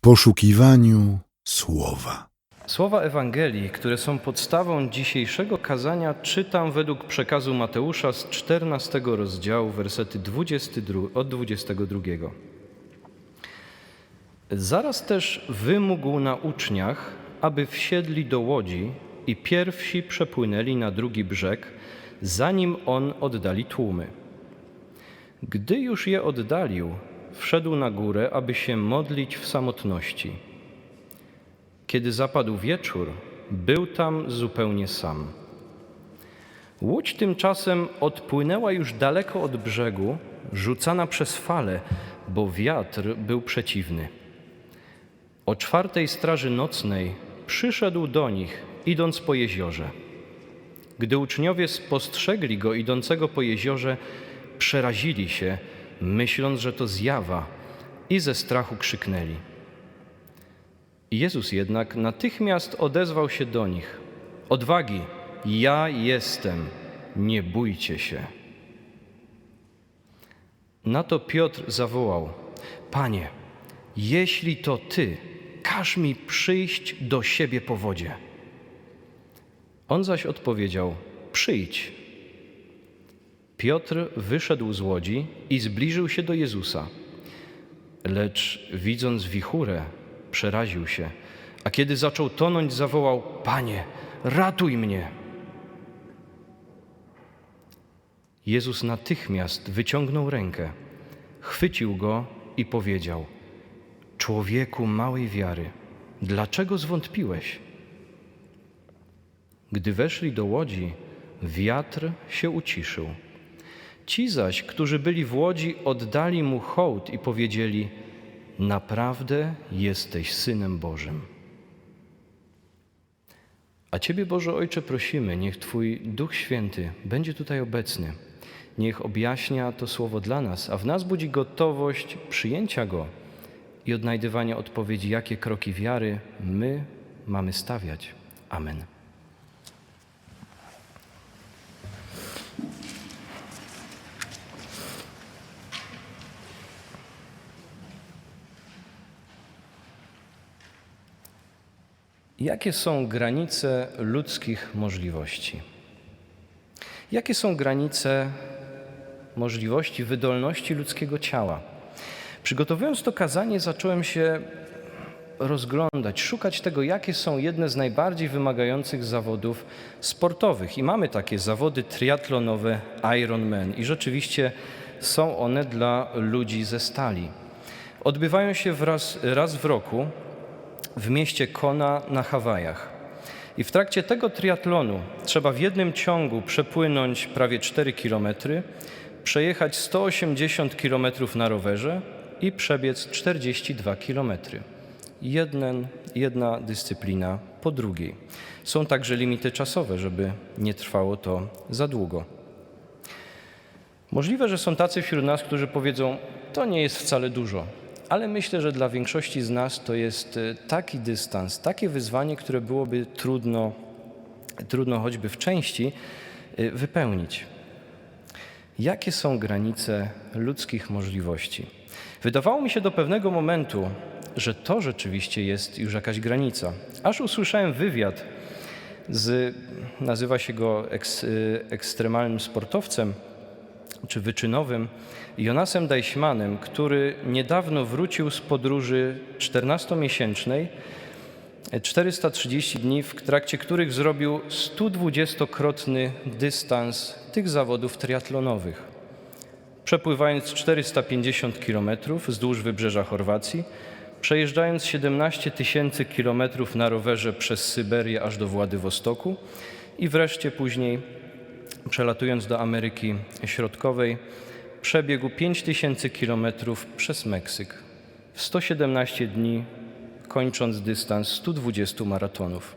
poszukiwaniu słowa. Słowa Ewangelii, które są podstawą dzisiejszego kazania, czytam według przekazu Mateusza z 14 rozdziału, wersety 22, od 22. Zaraz też wymógł na uczniach, aby wsiedli do łodzi i pierwsi przepłynęli na drugi brzeg, zanim on oddali tłumy. Gdy już je oddalił, wszedł na górę, aby się modlić w samotności. Kiedy zapadł wieczór, był tam zupełnie sam. Łódź tymczasem odpłynęła już daleko od brzegu, rzucana przez fale, bo wiatr był przeciwny. O czwartej straży nocnej przyszedł do nich, idąc po jeziorze. Gdy uczniowie spostrzegli go idącego po jeziorze, przerazili się, myśląc, że to zjawa, i ze strachu krzyknęli. Jezus jednak natychmiast odezwał się do nich: Odwagi, ja jestem, nie bójcie się. Na to Piotr zawołał: Panie, jeśli to ty, każ mi przyjść do siebie po wodzie. On zaś odpowiedział: Przyjdź. Piotr wyszedł z łodzi i zbliżył się do Jezusa. Lecz widząc wichurę, przeraził się, a kiedy zaczął tonąć, zawołał: Panie, ratuj mnie! Jezus natychmiast wyciągnął rękę, chwycił go i powiedział: Człowieku małej wiary, dlaczego zwątpiłeś? Gdy weszli do łodzi, wiatr się uciszył. Ci zaś, którzy byli w łodzi, oddali mu hołd i powiedzieli: Naprawdę jesteś synem Bożym. A Ciebie, Boże Ojcze, prosimy, niech Twój Duch Święty będzie tutaj obecny. Niech objaśnia to słowo dla nas, a w nas budzi gotowość przyjęcia go i odnajdywania odpowiedzi, jakie kroki wiary my mamy stawiać. Amen. Jakie są granice ludzkich możliwości? Jakie są granice możliwości, wydolności ludzkiego ciała? Przygotowując to kazanie, zacząłem się rozglądać, szukać tego, jakie są jedne z najbardziej wymagających zawodów sportowych. I mamy takie zawody triatlonowe Ironman. I rzeczywiście są one dla ludzi ze stali. Odbywają się wraz, raz w roku w mieście Kona na Hawajach. I w trakcie tego triatlonu trzeba w jednym ciągu przepłynąć prawie 4 km, przejechać 180 km na rowerze i przebiec 42 km. Jeden, jedna dyscyplina po drugiej. Są także limity czasowe, żeby nie trwało to za długo. Możliwe, że są tacy wśród nas, którzy powiedzą: To nie jest wcale dużo, ale myślę, że dla większości z nas to jest e, taki dystans, takie wyzwanie, które byłoby trudno, trudno choćby w części e, wypełnić. Jakie są granice ludzkich możliwości? Wydawało mi się do pewnego momentu, że to rzeczywiście jest już jakaś granica. Aż usłyszałem wywiad z, nazywa się go eks, e, ekstremalnym sportowcem, czy wyczynowym, Jonasem Deichmannem, który niedawno wrócił z podróży 14-miesięcznej, 430 dni, w trakcie których zrobił 120-krotny dystans tych zawodów triatlonowych. Przepływając 450 km wzdłuż wybrzeża Chorwacji, przejeżdżając 17 tysięcy kilometrów na rowerze przez Syberię aż do Władywostoku i wreszcie później przelatując do Ameryki Środkowej, przebiegł 5000 kilometrów przez Meksyk w 117 dni, kończąc dystans 120 maratonów.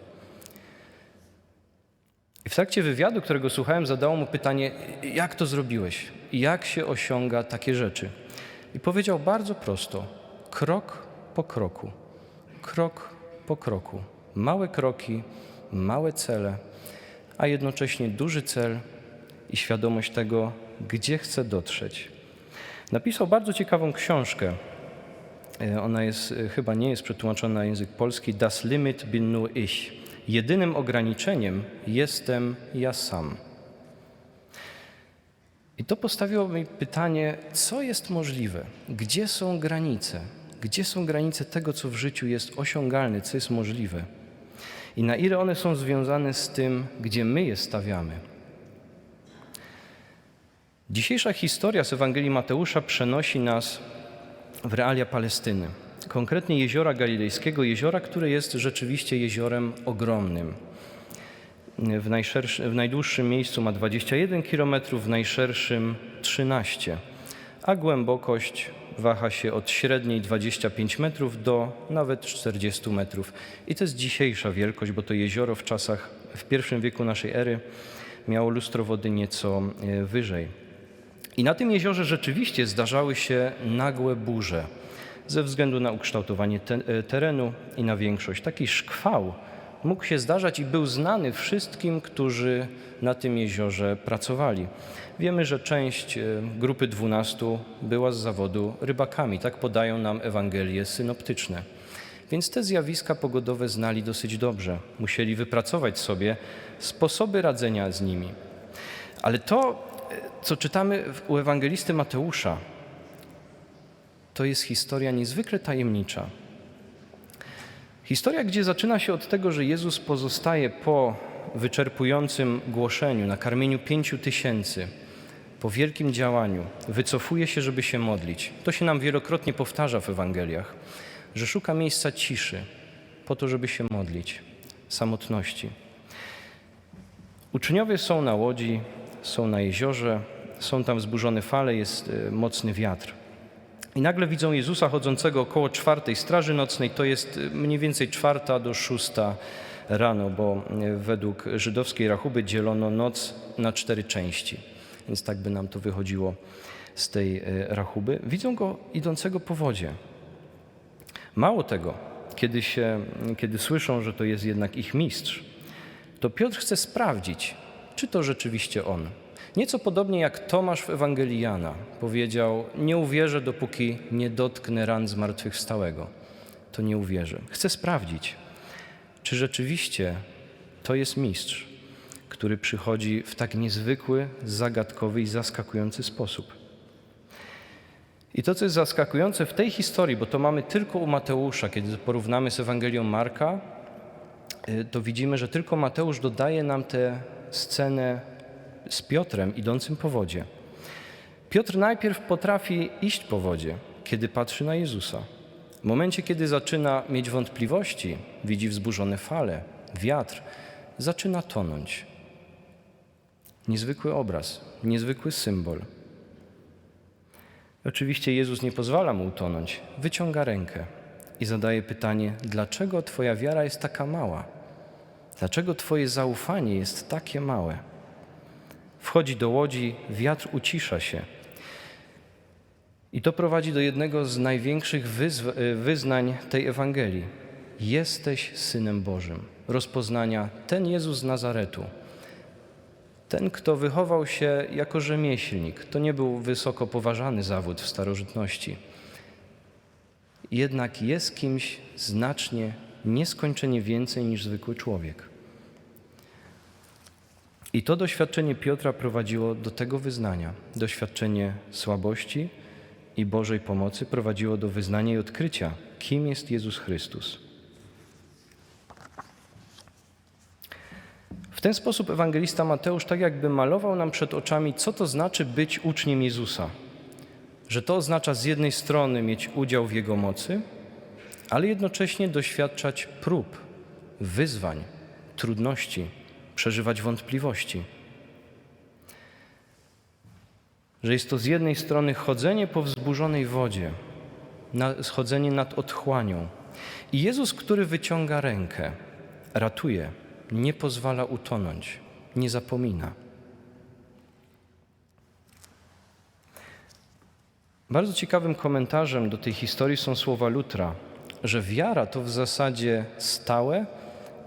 W trakcie wywiadu, którego słuchałem, zadało mu pytanie, jak to zrobiłeś? Jak się osiąga takie rzeczy? I powiedział bardzo prosto, krok po kroku, krok po kroku. Małe kroki, małe cele, a jednocześnie duży cel i świadomość tego, gdzie chce dotrzeć. Napisał bardzo ciekawą książkę E, Ona jest, e, chyba nie jest przetłumaczona na język polski. Das Limit bin nur ich. Jedynym ograniczeniem jestem ja sam. I to postawiło mi pytanie, co jest możliwe? Gdzie są granice? Gdzie są granice tego, co w życiu jest osiągalne, co jest możliwe? I na ile one są związane z tym, gdzie my je stawiamy? Dzisiejsza historia z Ewangelii Mateusza przenosi nas w realia Palestyny, konkretnie jeziora galilejskiego, jeziora, które jest rzeczywiście jeziorem ogromnym. W, w najdłuższym miejscu ma 21 km, w najszerszym 13, a głębokość waha się od średniej 25 metrów do nawet 40 metrów. I to jest dzisiejsza wielkość, bo to jezioro w czasach, w pierwszym wieku naszej ery miało lustro wody nieco e, wyżej. I na tym jeziorze rzeczywiście zdarzały się nagłe burze ze względu na ukształtowanie e, terenu i na większość. Taki szkwał mógł się zdarzać i był znany wszystkim, którzy na tym jeziorze pracowali. Wiemy, że część e, grupy dwunastu była z zawodu rybakami. Tak podają nam Ewangelie synoptyczne. Więc te zjawiska pogodowe znali dosyć dobrze. Musieli wypracować sobie sposoby radzenia z nimi. Ale to, co czytamy u ewangelisty Mateusza, to jest historia niezwykle tajemnicza. Historia, gdzie zaczyna się od tego, że Jezus pozostaje po wyczerpującym głoszeniu, nakarmieniu pięciu tysięcy, po wielkim działaniu, wycofuje się, żeby się modlić. To się nam wielokrotnie powtarza w Ewangeliach, że szuka miejsca ciszy po to, żeby się modlić, samotności. Uczniowie są na łodzi, są na jeziorze, są tam wzburzone fale, jest e, mocny wiatr. I nagle widzą Jezusa chodzącego około czwartej straży nocnej, to jest e, mniej więcej czwarta do szósta rano, bo e, według żydowskiej rachuby dzielono noc na cztery części. Więc tak by nam to wychodziło z tej rachuby. Widzą go idącego po wodzie. Mało tego, kiedy, się, kiedy słyszą, że to jest jednak ich mistrz, to Piotr chce sprawdzić, czy to rzeczywiście on. Nieco podobnie jak Tomasz w Ewangelii Jana powiedział: Nie uwierzę, dopóki nie dotknę ran zmartwychwstałego. To nie uwierzę. Chcę sprawdzić, czy rzeczywiście to jest mistrz, który przychodzi w tak niezwykły, zagadkowy i zaskakujący sposób. I to, co jest zaskakujące w tej historii, bo to mamy tylko u Mateusza, kiedy porównamy z Ewangelią Marka, y, to widzimy, że tylko Mateusz dodaje nam tę scenę z Piotrem idącym po wodzie. Piotr najpierw potrafi iść po wodzie, kiedy patrzy na Jezusa. W momencie, kiedy zaczyna mieć wątpliwości, widzi wzburzone fale, wiatr, zaczyna tonąć. Niezwykły obraz, niezwykły symbol. Oczywiście Jezus nie pozwala mu utonąć, wyciąga rękę i zadaje pytanie: Dlaczego Twoja wiara jest taka mała? Dlaczego Twoje zaufanie jest takie małe? Wchodzi do łodzi, wiatr ucisza się. I to prowadzi do jednego z największych y, wyznań tej Ewangelii. Jesteś synem Bożym. Rozpoznania ten Jezus z Nazaretu. Ten, kto wychował się jako rzemieślnik, to nie był wysoko poważany zawód w starożytności. Jednak jest kimś znacznie, nieskończenie więcej niż zwykły człowiek. I to doświadczenie Piotra prowadziło do tego wyznania. Doświadczenie słabości i Bożej pomocy prowadziło do wyznania i odkrycia, kim jest Jezus Chrystus. W ten sposób ewangelista Mateusz tak jakby malował nam przed oczami, co to znaczy być uczniem Jezusa. Że to oznacza z jednej strony mieć udział w Jego mocy, ale jednocześnie doświadczać prób, wyzwań, trudności, przeżywać wątpliwości. Że jest to z jednej strony chodzenie po wzburzonej wodzie, na, schodzenie nad otchłanią. I Jezus, który wyciąga rękę, ratuje, nie pozwala utonąć, nie zapomina. Bardzo ciekawym komentarzem do tej historii są słowa Lutra, że wiara to w zasadzie stałe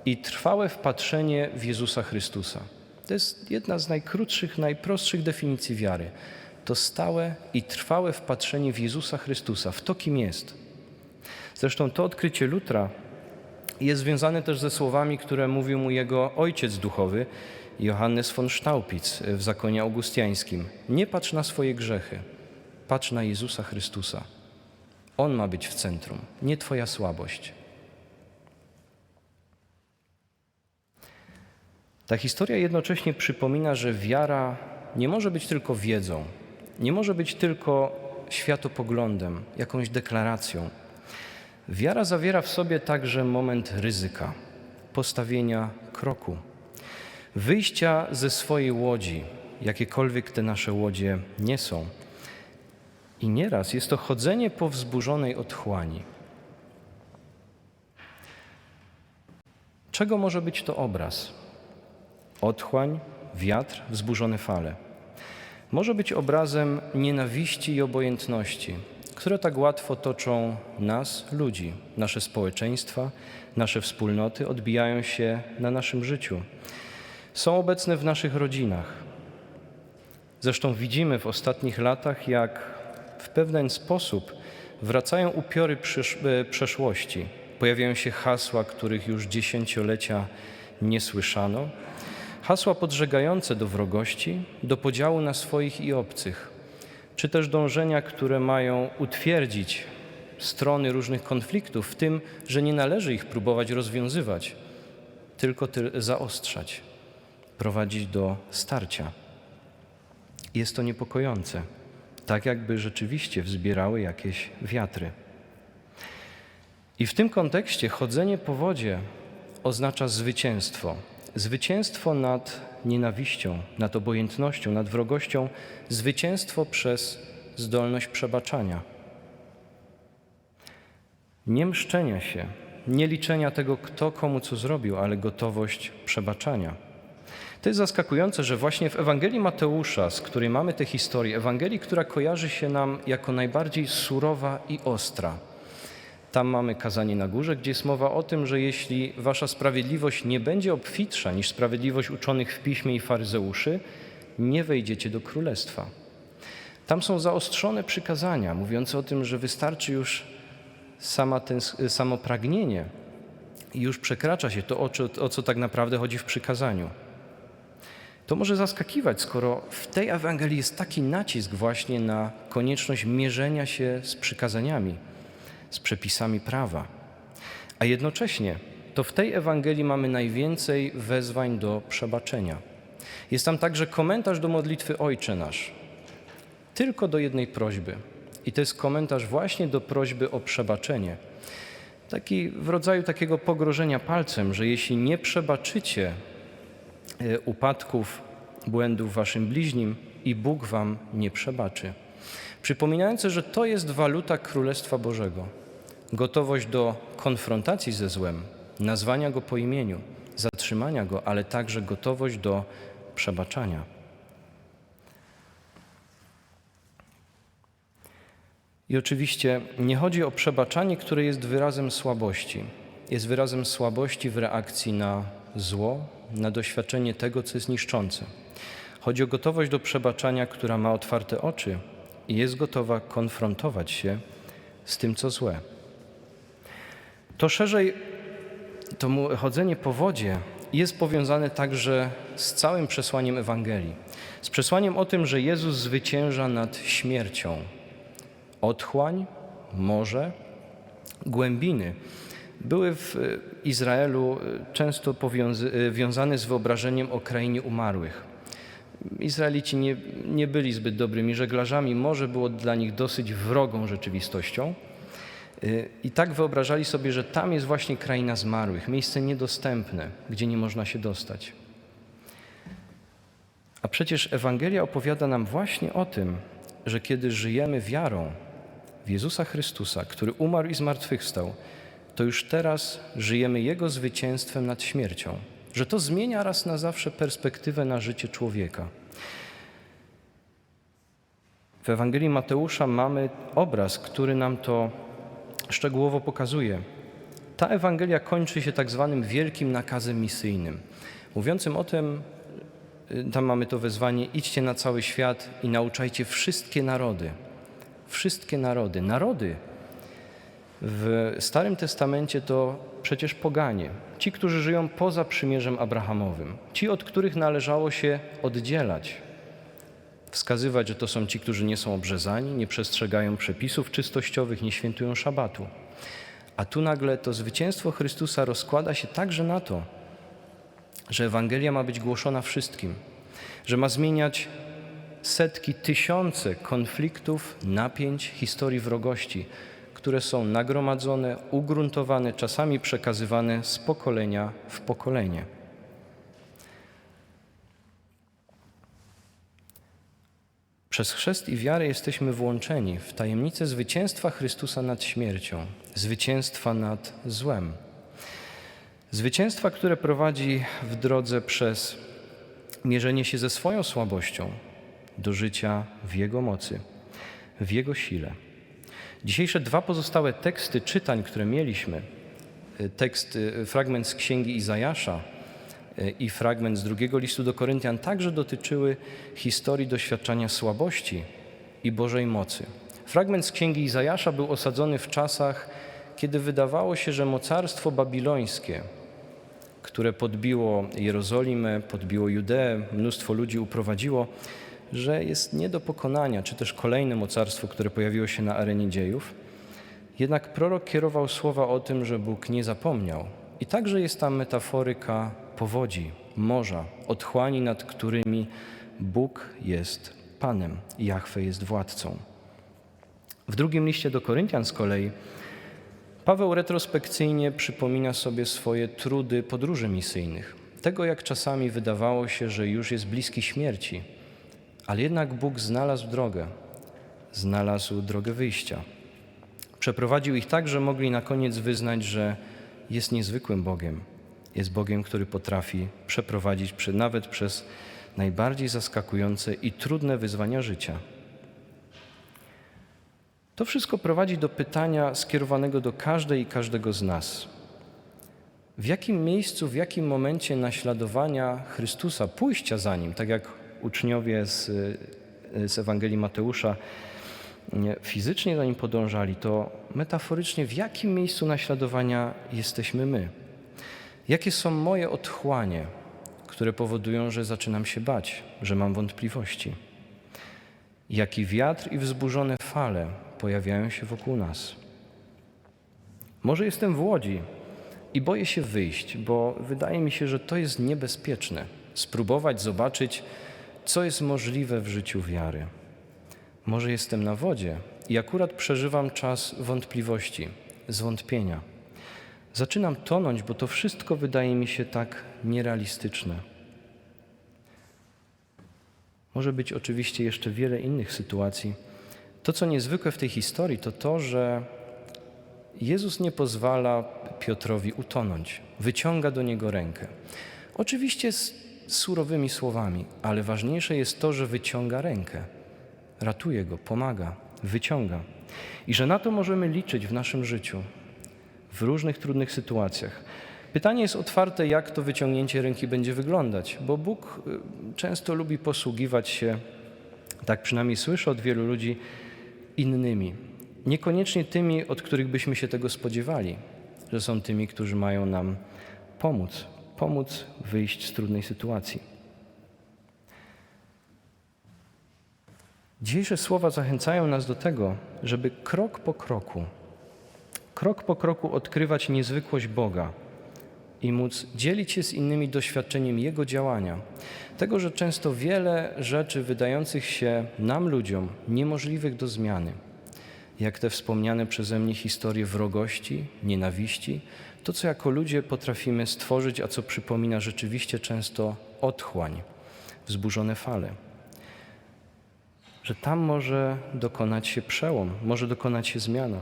i trwałe wpatrzenie w Jezusa Chrystusa. To jest jedna z najkrótszych, najprostszych definicji wiary. To stałe i trwałe wpatrzenie w Jezusa Chrystusa, w to, kim jest. Zresztą to odkrycie Lutra jest związane też ze słowami, które mówił mu jego ojciec duchowy, Johannes von Staupitz w zakonie augustiańskim. Nie patrz na swoje grzechy, patrz na Jezusa Chrystusa. On ma być w centrum, nie Twoja słabość. Ta historia jednocześnie przypomina, że wiara nie może być tylko wiedzą, nie może być tylko światopoglądem, jakąś deklaracją. Wiara zawiera w sobie także moment ryzyka, postawienia kroku, wyjścia ze swojej łodzi, jakiekolwiek te nasze łodzie nie są. I nieraz jest to chodzenie po wzburzonej otchłani. Czego może być to obraz? Otchłań, wiatr, wzburzone fale. Może być obrazem nienawiści i obojętności, które tak łatwo toczą nas, ludzi, nasze społeczeństwa, nasze wspólnoty, odbijają się na naszym życiu. Są obecne w naszych rodzinach. Zresztą widzimy w ostatnich latach, jak w pewien sposób wracają upiory e, przeszłości. Pojawiają się hasła, których już dziesięciolecia nie słyszano. Hasła podżegające do wrogości, do podziału na swoich i obcych, czy też dążenia, które mają utwierdzić strony różnych konfliktów w tym, że nie należy ich próbować rozwiązywać, tylko ty- zaostrzać, prowadzić do starcia. Jest to niepokojące, tak jakby rzeczywiście wzbierały jakieś wiatry. I w tym kontekście chodzenie po wodzie oznacza zwycięstwo. Zwycięstwo nad nienawiścią, nad obojętnością, nad wrogością, zwycięstwo przez zdolność przebaczania. Nie mszczenia się, nie liczenia tego, kto komu co zrobił, ale gotowość przebaczania. To jest zaskakujące, że właśnie w Ewangelii Mateusza, z której mamy tę historię, Ewangelii, która kojarzy się nam jako najbardziej surowa i ostra, tam mamy kazanie na górze, gdzie jest mowa o tym, że jeśli wasza sprawiedliwość nie będzie obfitsza niż sprawiedliwość uczonych w piśmie i faryzeuszy, nie wejdziecie do królestwa. Tam są zaostrzone przykazania mówiące o tym, że wystarczy już sama ten, samo pragnienie i już przekracza się to, o o co tak naprawdę chodzi w przykazaniu. To może zaskakiwać, skoro w tej Ewangelii jest taki nacisk właśnie na konieczność mierzenia się z przykazaniami z przepisami prawa. A jednocześnie to w tej Ewangelii mamy najwięcej wezwań do przebaczenia. Jest tam także komentarz do modlitwy Ojcze Nasz. Tylko do jednej prośby. I to jest komentarz właśnie do prośby o przebaczenie. Taki w rodzaju takiego pogrożenia palcem, że jeśli nie przebaczycie upadków, błędów waszym bliźnim, i Bóg wam nie przebaczy przypominające, że to jest waluta Królestwa Bożego. Gotowość do konfrontacji ze złem, nazwania go po imieniu, zatrzymania go, ale także gotowość do przebaczania. I oczywiście nie chodzi o przebaczanie, które jest wyrazem słabości. Jest wyrazem słabości w reakcji na zło, na doświadczenie tego, co jest niszczące. Chodzi o gotowość do przebaczania, która ma otwarte oczy i jest gotowa konfrontować się z tym, co złe. To szerzej, to chodzenie po wodzie jest powiązane także z całym przesłaniem Ewangelii. Z przesłaniem o tym, że Jezus zwycięża nad śmiercią. Otchłań, morze, głębiny były w Izraelu często powiązane z wyobrażeniem o krainie umarłych. Izraelici nie, nie byli zbyt dobrymi żeglarzami, morze było dla nich dosyć wrogą rzeczywistością. I tak wyobrażali sobie, że tam jest właśnie kraina zmarłych, miejsce niedostępne, gdzie nie można się dostać. A przecież Ewangelia opowiada nam właśnie o tym, że kiedy żyjemy wiarą w Jezusa Chrystusa, który umarł i zmartwychwstał, to już teraz żyjemy Jego zwycięstwem nad śmiercią że to zmienia raz na zawsze perspektywę na życie człowieka. W Ewangelii Mateusza mamy obraz, który nam to szczegółowo pokazuje. Ta Ewangelia kończy się tak zwanym wielkim nakazem misyjnym, mówiącym o tym, tam mamy to wezwanie: idźcie na cały świat i nauczajcie wszystkie narody. Wszystkie narody. Narody W Starym Testamencie to przecież poganie, ci, którzy żyją poza przymierzem Abrahamowym, ci, od których należało się oddzielać, wskazywać, że to są ci, którzy nie są obrzezani, nie przestrzegają przepisów czystościowych, nie świętują szabatu. A tu nagle to zwycięstwo Chrystusa rozkłada się także na to, że Ewangelia ma być głoszona wszystkim, że ma zmieniać setki, tysiące konfliktów, napięć, historii wrogości, które są nagromadzone, ugruntowane, czasami przekazywane z pokolenia w pokolenie. Przez chrzest i wiarę jesteśmy włączeni w tajemnicę zwycięstwa Chrystusa nad śmiercią, zwycięstwa nad złem. Zwycięstwa, które prowadzi w drodze przez mierzenie się ze swoją słabością do życia w Jego mocy, w Jego sile. Dzisiejsze dwa pozostałe teksty czytań, które mieliśmy, y, tekst, y, fragment z księgi Izajasza y, i fragment z drugiego listu do Koryntian, także dotyczyły historii doświadczania słabości i Bożej mocy. Fragment z księgi Izajasza był osadzony w czasach, kiedy wydawało się, że mocarstwo babilońskie, które podbiło Jerozolimę, podbiło Judeę, mnóstwo ludzi uprowadziło, że jest nie do pokonania, czy też kolejne mocarstwo, które pojawiło się na arenie dziejów. Jednak prorok kierował słowa o tym, że Bóg nie zapomniał. I także jest tam metaforyka powodzi, morza, otchłani, nad którymi Bóg jest Panem, Jahwe jest władcą. W drugim liście do Koryntian z kolei Paweł retrospekcyjnie przypomina sobie swoje trudy podróży misyjnych. Tego, jak czasami wydawało się, że już jest bliski śmierci, ale jednak Bóg znalazł drogę, znalazł drogę wyjścia. Przeprowadził ich tak, że mogli na koniec wyznać, że jest niezwykłym Bogiem. Jest Bogiem, który potrafi przeprowadzić nawet przez najbardziej zaskakujące i trudne wyzwania życia. To wszystko prowadzi do pytania skierowanego do każdej i każdego z nas. W jakim miejscu, w jakim momencie naśladowania Chrystusa, pójścia za Nim, tak jak uczniowie z, z Ewangelii Mateusza nie, fizycznie za Nim podążali, to metaforycznie w jakim miejscu naśladowania jesteśmy my? Jakie są moje otchłanie, które powodują, że zaczynam się bać, że mam wątpliwości? Jaki wiatr i wzburzone fale pojawiają się wokół nas? Może jestem w łodzi i boję się wyjść, bo wydaje mi się, że to jest niebezpieczne. Spróbować zobaczyć, co jest możliwe w życiu wiary. Może jestem na wodzie i akurat przeżywam czas wątpliwości, zwątpienia. Zaczynam tonąć, bo to wszystko wydaje mi się tak nierealistyczne. Może być oczywiście jeszcze wiele innych sytuacji. To, co niezwykłe w tej historii, to to, że Jezus nie pozwala Piotrowi utonąć, wyciąga do niego rękę. Oczywiście z surowymi słowami, ale ważniejsze jest to, że wyciąga rękę, ratuje go, pomaga, wyciąga. I że na to możemy liczyć w naszym życiu, w różnych trudnych sytuacjach. Pytanie jest otwarte, jak to wyciągnięcie ręki będzie wyglądać, bo Bóg y, często lubi posługiwać się, tak przynajmniej słyszę od wielu ludzi, innymi. Niekoniecznie tymi, od których byśmy się tego spodziewali, że są tymi, którzy mają nam pomóc, pomóc wyjść z trudnej sytuacji. Dzisiejsze słowa zachęcają nas do tego, żeby krok po kroku, krok po kroku odkrywać niezwykłość Boga i móc dzielić się z innymi doświadczeniem Jego działania. Tego, że często wiele rzeczy wydających się nam, ludziom, niemożliwych do zmiany, jak te wspomniane przeze mnie historie wrogości, nienawiści, to, co jako ludzie potrafimy stworzyć, a co przypomina rzeczywiście często otchłań, wzburzone fale. Że tam może dokonać się przełom, może dokonać się zmiana,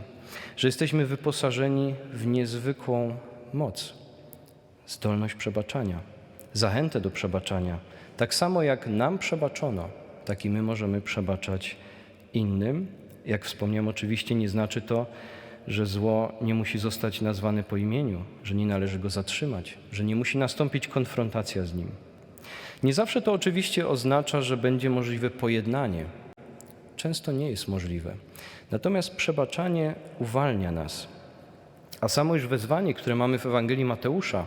że jesteśmy wyposażeni w niezwykłą moc, zdolność przebaczania, zachętę do przebaczania. Tak samo jak nam przebaczono, tak i my możemy przebaczać innym. Jak wspomniałem, oczywiście nie znaczy to, że zło nie musi zostać nazwane po imieniu, że nie należy go zatrzymać, że nie musi nastąpić konfrontacja z nim. Nie zawsze to oczywiście oznacza, że będzie możliwe pojednanie. Często nie jest możliwe. Natomiast przebaczanie uwalnia nas, A samo już wezwanie, które mamy w Ewangelii Mateusza,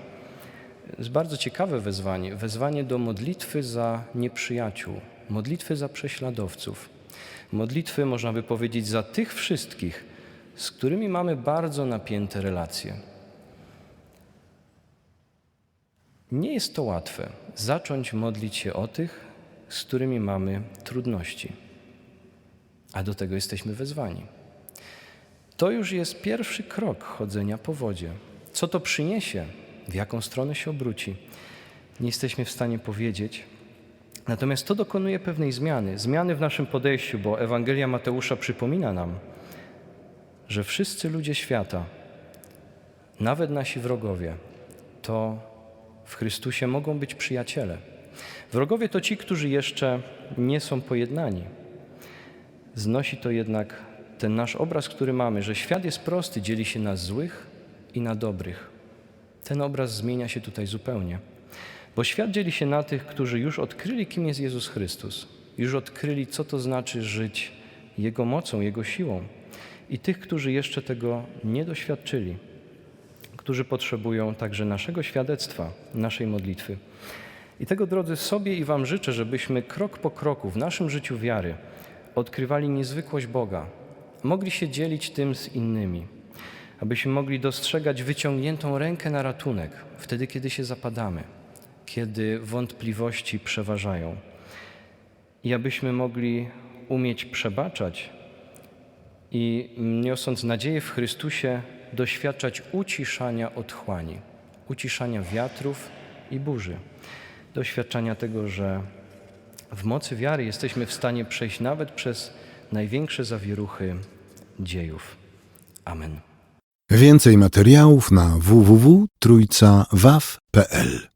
jest bardzo ciekawe wezwanie. Wezwanie do modlitwy za nieprzyjaciół, modlitwy za prześladowców, modlitwy, można by powiedzieć, za tych wszystkich, z którymi mamy bardzo napięte relacje. Nie jest to łatwe zacząć modlić się o tych, z którymi mamy trudności, a do tego jesteśmy wezwani. To już jest pierwszy krok chodzenia po wodzie. Co to przyniesie, w jaką stronę się obróci, nie jesteśmy w stanie powiedzieć. Natomiast to dokonuje pewnej zmiany, zmiany w naszym podejściu, bo Ewangelia Mateusza przypomina nam, że wszyscy ludzie świata, nawet nasi wrogowie, to w Chrystusie mogą być przyjaciele. Wrogowie to ci, którzy jeszcze nie są pojednani. Znosi to jednak ten nasz obraz, który mamy, że świat jest prosty, dzieli się na złych i na dobrych. Ten obraz zmienia się tutaj zupełnie, bo świat dzieli się na tych, którzy już odkryli, kim jest Jezus Chrystus, już odkryli, co to znaczy żyć Jego mocą, Jego siłą, i tych, którzy jeszcze tego nie doświadczyli, którzy potrzebują także naszego świadectwa, naszej modlitwy. I tego, drodzy, sobie i Wam życzę, żebyśmy krok po kroku w naszym życiu wiary odkrywali niezwykłość Boga, mogli się dzielić tym z innymi, abyśmy mogli dostrzegać wyciągniętą rękę na ratunek wtedy, kiedy się zapadamy, kiedy wątpliwości przeważają. I abyśmy mogli umieć przebaczać i niosąc nadzieję w Chrystusie, doświadczać uciszania otchłani, uciszania wiatrów i burzy, doświadczania tego, że w mocy wiary jesteśmy w stanie przejść nawet przez największe zawieruchy dziejów. Amen. Więcej materiałów na www.trójcawaw.pl